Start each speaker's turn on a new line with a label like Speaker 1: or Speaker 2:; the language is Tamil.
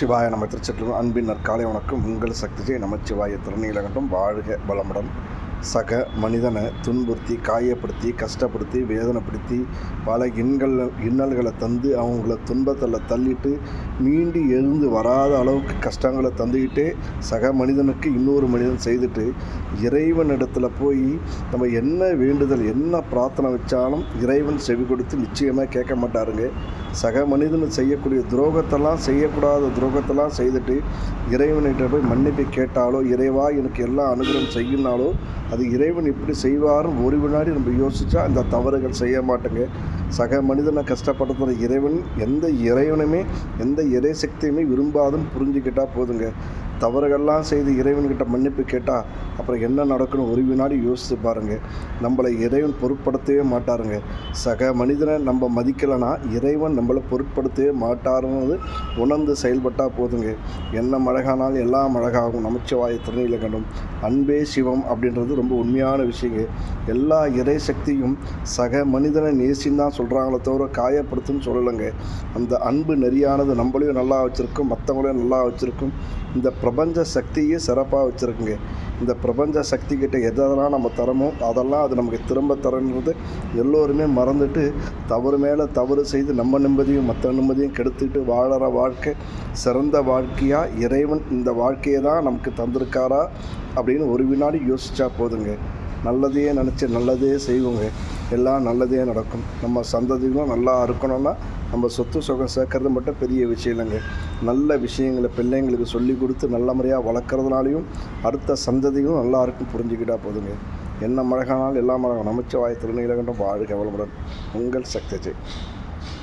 Speaker 1: நமச்சிவாய நம்ம திருச்செற்றூர் அன்பின் நற்காலை வணக்கம். உங்கள் சக்திஜை நமச்சிவாய திருநீலகண்டம். வாழ்க வளமுடன். சக மனிதனை துன்புறுத்தி காயப்படுத்தி கஷ்டப்படுத்தி வேதனைப்படுத்தி பல இன்கள் இன்னல்களை தந்து அவங்கள துன்பத்தில் தள்ளிட்டு மீண்டு எழுந்து வராத அளவுக்கு கஷ்டங்களை தந்துக்கிட்டே சக மனிதனுக்கு இன்னொரு மனிதன் செய்துட்டு இறைவனிடத்தில் போய் நம்ம என்ன வேண்டுதல் என்ன பிரார்த்தனை வச்சாலும் இறைவன் செவி கொடுத்து நிச்சயமாக கேட்க மாட்டாருங்க. சக மனிதன் செய்யக்கூடிய துரோகத்தெல்லாம் செய்யக்கூடாத துரோகத்தெல்லாம் செய்துட்டு இறைவன்கிட்ட போய் மன்னிப்பு கேட்டாலோ இறைவா எனக்கு எல்லா அனுகிரகம் செய்யினாலோ அது இறைவன் இப்படி செய்வார்னு ஒரு வினாடி நம்ம யோசித்தா அந்த தவறுகள் செய்ய மாட்டேங்க. சக மனிதனை கஷ்டப்படுத்துகிற இறைவன் எந்த இறைவனுமே எந்த இறை சக்தியுமே விரும்பாதுன்னு புரிஞ்சுக்கிட்டால் போதுங்க. தவறுகள்லாம் செய்து இறைவன்கிட்ட மன்னிப்பு கேட்டால் அப்புறம் என்ன நடக்கணும் ஒரு வினாடி யோசித்து பாருங்கள் நம்மளை இறைவன் பொருட்படுத்தவே மாட்டாருங்க. சக மனிதனை நம்ம மதிக்கலைன்னா இறைவன் நம்மளை பொருட்படுத்தவே மாட்டாருன்னு உணர்ந்து செயல்பட்டால் போதுங்க. என்ன மழகானாலும் எல்லாம் மழகாகும் நமச்சிவாய திருநீலகண்டம் அன்பே சிவம் அப்படின்றது ரொம்ப உண்மையான விஷயங்க. எல்லா இறை சக்தியும் சக மனிதனை நேசின்னு தான் சொல்கிறாங்களே தவிர காயப்படுத்துன்னு சொல்லலைங்க. அந்த அன்பு நெறியானது நம்மளையும் நல்லா வச்சுருக்கும் மற்றவங்களையும் நல்லா வச்சுருக்கும். இந்த பிரபஞ்ச சக்தியே சிறப்பாக வச்சுருக்குங்க. இந்த பிரபஞ்ச சக்திக்கிட்ட எதெல்லாம் நம்ம தரமோ அதெல்லாம் அது நமக்கு திரும்ப தரன்றது எல்லோருமே மறந்துட்டு தவறு மேலே தவறு செய்து நம்ம நிம்மதியும் மற்ற நிம்மதியும் கெடுத்துட்டு வாழற வாழ்க்கை சிறந்த வாழ்க்கையாக இறைவன் இந்த வாழ்க்கையை தான் நமக்கு தந்திருக்காரா அப்படின்னு ஒரு வினாடி யோசித்தா போதுங்க. நல்லதையே நினச்சி நல்லதே செய்வோங்க. எல்லாம் நல்லதே நடக்கும். நம்ம சந்ததிகளும் நல்லா இருக்கணும்னா நம்ம சொத்து சுகம் சேர்க்கறது மட்டும் பெரிய விஷயம் இல்லைங்க. நல்ல விஷயங்களை பிள்ளைங்களுக்கு சொல்லி கொடுத்து நல்ல முறையாக வளர்க்குறதுனாலையும் அடுத்த சந்ததியும் நல்லா இருக்கும் புரிஞ்சுக்கிட்டா போதுங்க. என்ன மழகானாலும் எல்லா மழகம் நமச்ச வாய் திருநீலகண்டம் வாழ்க வளமுடன். உங்கள் சக்தி